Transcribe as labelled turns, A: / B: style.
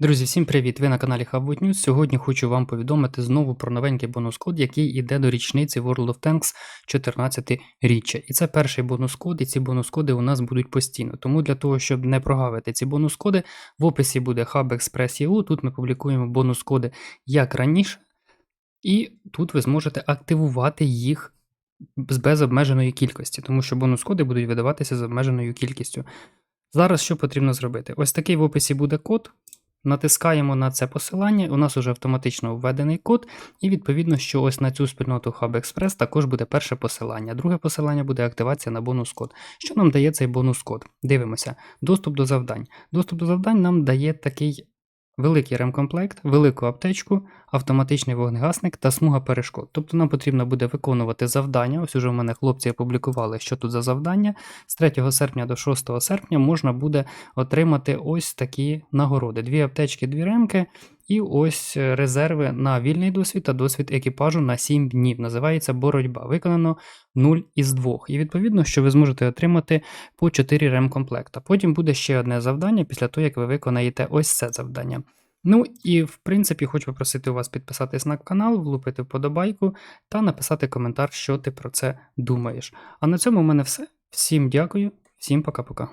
A: Друзі, всім привіт! Ви на каналі Hubwood News. Сьогодні хочу вам повідомити знову про новенький бонус-код, який йде до річниці World of Tanks 14 річчя. І це перший бонус-код, і ці бонус-коди у нас будуть постійно. Тому для того, щоб не прогавити ці бонус-коди, в описі буде Hub Express EU. Тут ми публікуємо бонус-коди як раніше, і тут ви зможете активувати їх з без обмеженої кількості, тому що бонус-коди будуть видаватися з обмеженою кількістю. Зараз що потрібно зробити? Ось такий в описі буде код. Натискаємо на це посилання, у нас вже автоматично введений код, і відповідно, що ось на цю спільноту Hub Express також буде перше посилання. Друге посилання буде активація на бонус-код. Що нам дає цей бонус-код? Дивимося. Доступ до завдань. Доступ до завдань нам дає такий великий ремкомплект, велику аптечку, автоматичний вогнегасник та смуга перешкод. Тобто нам потрібно буде виконувати завдання. Ось уже в мене хлопці опублікували, що тут за завдання. З 3 серпня до 6 серпня можна буде отримати ось такі нагороди: дві аптечки, дві ремки. І ось е, резерви на вільний досвід та досвід екіпажу на 7 днів. Називається боротьба. Виконано 0 із 2. І відповідно, що ви зможете отримати по 4 ремкомплекта. Потім буде ще одне завдання після того, як ви виконаєте ось це завдання. Ну і в принципі хочу попросити у вас підписатись на канал, влупити вподобайку та написати коментар, що ти про це думаєш. А на цьому в мене все. Всім дякую, всім пока-пока.